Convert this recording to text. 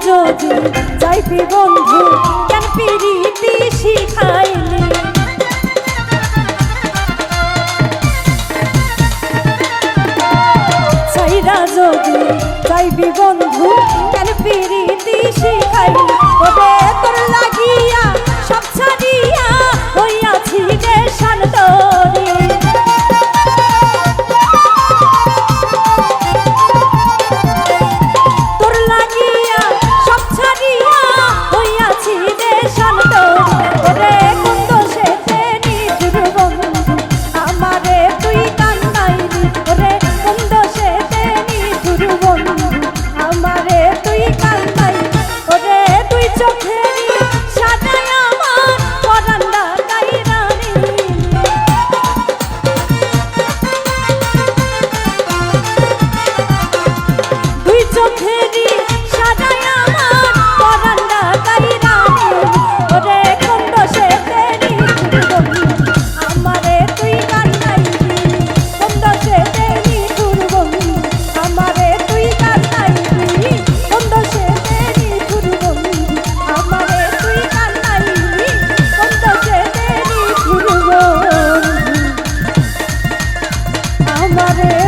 যদি যাইবি বন্ধু কেন পিরিতি শিখাইলি চাইরা যদি যাইবি বন্ধু কেন পিরিতি শিখাইলি রে